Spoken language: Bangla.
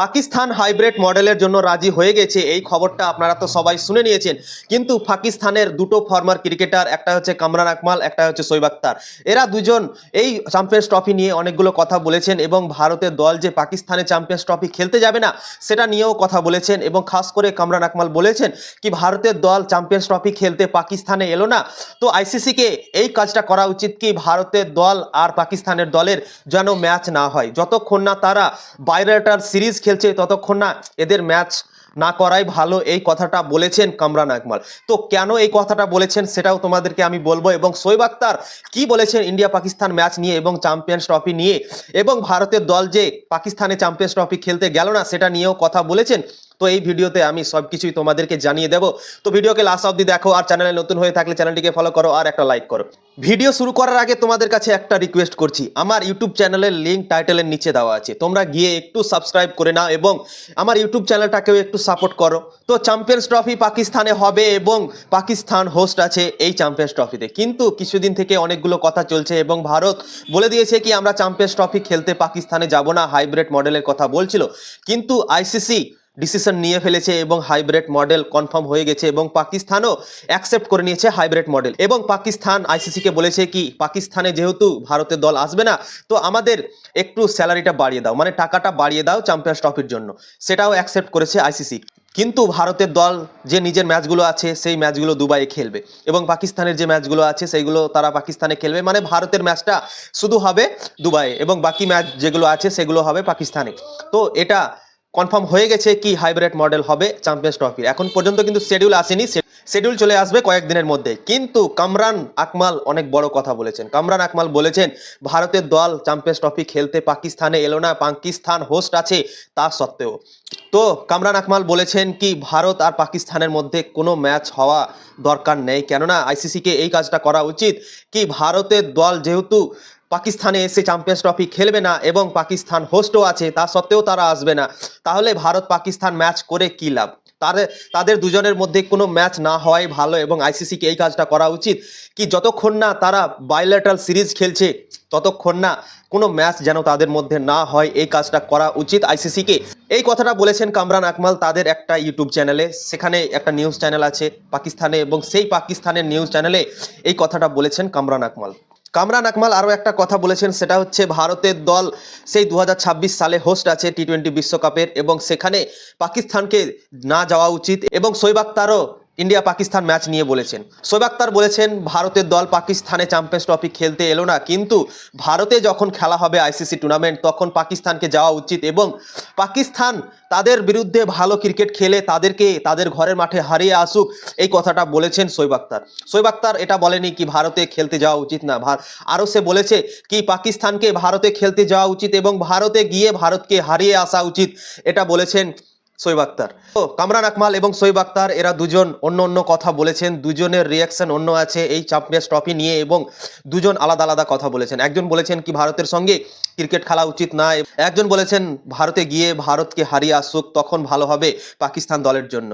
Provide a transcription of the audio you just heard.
পাকিস্তান হাইব্রিড মডেলের জন্য রাজি হয়ে গেছে। এই খবরটা আপনারা তো সবাই শুনে নিয়েছেন। কিন্তু পাকিস্তানের দুটো ফর্মার ক্রিকেটার একটা হচ্ছে কামরান আকমাল, একটা হচ্ছে শৈব আক্তার এরা দুজন এই চ্যাম্পিয়ন্স ট্রফি নিয়ে অনেকগুলো কথা বলেছেন এবং ভারতের দল যে পাকিস্তানে চ্যাম্পিয়ন্স ট্রফি খেলতে যাবে না, সেটা নিয়েও কথা বলেছেন এবং খাস করে কামরান আকমাল বলেছেন কি, ভারতের দল চ্যাম্পিয়ন্স ট্রফি খেলতে পাকিস্তানে এলো না। তো আইসিসিকে এই কাজটা করা উচিত কি, ভারতের দল আর পাকিস্তানের দলের যেন ম্যাচ না হয়। যতক্ষণ না তারা বাইরেটার সিরিজ খেলছে ততক্ষণ না এদের ম্যাচ না করাই ভালো, এই কথাটা বলেছেন কামরান আকমাল। তো কেন এই কথাটা বলেছেন সেটাও তোমাদেরকে আমি বলব এবং শোয়েব আক্তার কি বলেছেন ইন্ডিয়া পাকিস্তান ম্যাচ নিয়ে এবং চ্যাম্পিয়ন্স ট্রফি নিয়ে এবং ভারতের দল যে পাকিস্তানে চ্যাম্পিয়ন্স ট্রফি খেলতে গেল না সেটা নিয়েও কথা বলেছেন। তো এই ভিডিওতে আমি সব কিছুই তোমাদেরকে জানিয়ে দেবো। তো ভিডিওকে লাস্ট অবধি দেখো আর চ্যানেলে নতুন হয়ে থাকলে চ্যানেলটিকে ফলো করো আর একটা লাইক করো। ভিডিও শুরু করার আগে তোমাদের কাছে একটা রিকোয়েস্ট করছি। আমার ইউটিউব চ্যানেলের লিঙ্ক টাইটেলের নিচে দেওয়া আছে। তোমরা গিয়ে একটু সাবস্ক্রাইব করে নাও এবং আমার ইউটিউব চ্যানেলটাকেও একটু সাপোর্ট করো। তো চ্যাম্পিয়ন্স ট্রফি পাকিস্তানে হবে এবং পাকিস্তান হোস্ট আছে এই চ্যাম্পিয়ন্স ট্রফিতে কিন্তু কিছুদিন থেকে অনেকগুলো কথা চলছে এবং ভারত বলে দিয়েছে কি, আমরা চ্যাম্পিয়ন্স ট্রফি খেলতে পাকিস্তানে যাব না হাইব্রিড মডেলের কথা বলছিল। কিন্তু আইসিসি ডিসিশন নিয়ে ফেলেছে এবং হাইব্রিড মডেল কনফার্ম হয়ে গেছে এবং পাকিস্তানও অ্যাকসেপ্ট করে নিয়েছে হাইব্রিড মডেল। এবং পাকিস্তান আইসিসিকে বলেছে কি, পাকিস্তানে যেহেতু ভারতের দল আসবে না, তো আমাদের একটু স্যালারিটা বাড়িয়ে দাও মানে টাকাটা বাড়িয়ে দাও চ্যাম্পিয়ন্স ট্রফির জন্য। সেটাও অ্যাকসেপ্ট করেছে আইসিসি কিন্তু ভারতের দল যে নিজের ম্যাচগুলো আছে, সেই ম্যাচগুলো দুবাইয়ে খেলবে। এবং পাকিস্তানের যে ম্যাচগুলো আছে, সেইগুলো তারা পাকিস্তানে খেলবে। মানে ভারতের ম্যাচটা শুধু হবে দুবাইয়ে এবং বাকি ম্যাচ যেগুলো আছে, সেগুলো হবে পাকিস্তানে। তো এটা কনফার্ম হয়ে গেছে কি হাইব্রিড মডেল হবে চ্যাম্পিয়ন্স ট্রফির। এখন পর্যন্ত কিন্তু শিডিউল আসেনি শিডিউল চলে আসবে কয়েকদিনের মধ্যে। কিন্তু কামরান আকমাল অনেক বড় কথা বলেছেন। কামরান আকমাল বলেছেন, ভারতের দল চ্যাম্পিয়ন্স ট্রফি খেলতে পাকিস্তানে এলো না, পাকিস্তান হোস্ট আছে তা সত্ত্বেও। তো কামরান আকমাল বলেছেন কি, ভারত আর পাকিস্তানের মধ্যে কোনো ম্যাচ হওয়া দরকার নেই। কেননা আইসিসিকে এই কাজটা করা উচিত কি, ভারতের দল যেহেতু পাকিস্তানে এসে চ্যাম্পিয়ন্স ট্রফি খেলবে না এবং পাকিস্তান হোস্টও আছে, তা সত্ত্বেও তারা আসবে না। তাহলে ভারত পাকিস্তান ম্যাচ করে কী লাভ? তাদের তাদের দুজনের মধ্যে কোনো ম্যাচ না হওয়াই ভালো এবং আইসিসিকে এই কাজটা করা উচিত কি যতক্ষণ না তারা বাইলেটারাল সিরিজ খেলছে, ততক্ষণ না কোনো ম্যাচ যেন তাদের মধ্যে না হয়, এই কাজটা করা উচিত আইসিসিকে এই কথাটা বলেছেন কামরান আকমাল তাদের একটা ইউটিউব চ্যানেলে সেখানে একটা নিউজ চ্যানেল আছে পাকিস্তানে এবং সেই পাকিস্তানের নিউজ চ্যানেলে এই কথাটা বলেছেন কামরান আকমাল। কামরান আকমাল আরও একটা কথা বলেছেন, সেটা হচ্ছে ভারতের দল সেই দু হাজার ছাব্বিশ সালে হোস্ট আছে টি টোয়েন্টি বিশ্বকাপের এবং সেখানে পাকিস্তানকে না যাওয়া উচিত এবং শৈব আক্তারও ইন্ডিয়া পাকিস্তান ম্যাচ নিয়ে বলেছেন। শোয়েব আক্তার বলেছেন, ভারতের দল পাকিস্তানে চ্যাম্পিয়ন্স ট্রফি খেলতে এলো না। কিন্তু ভারতে যখন খেলা হবে আইসিসি টুর্নামেন্ট, তখন পাকিস্তানকে যাওয়া উচিত এবং পাকিস্তান তাদের বিরুদ্ধে ভালো ক্রিকেট খেলে তাদেরকে তাদের ঘরের মাঠে হারিয়ে আসুক। এই কথাটা বলেছেন শোয়েব আক্তার শোয়েব আক্তার এটা বলেনি কি ভারতে খেলতে যাওয়া উচিত না। আরও সে বলেছে কি, পাকিস্তানকে ভারতে খেলতে যাওয়া উচিত এবং ভারতে গিয়ে ভারতকে হারিয়ে আসা উচিত। এটা বলেছেন শোয়েব আক্তার। তো কামরান আকমাল এবং সৈব আক্তার, এরা দুজন অন্য অন্য কথা বলেছেন, দুজনের রিয়াকশন অন্য আছে এই চ্যাম্পিয়ন্স ট্রফি নিয়ে এবং দুজন আলাদা আলাদা কথা বলেছেন। একজন বলেছেন কি ভারতের সঙ্গে ক্রিকেট খেলা উচিত না একজন বলেছেন ভারতে গিয়ে ভারতকে হারিয়ে আসুক, তখন ভালো হবে পাকিস্তান দলের জন্য।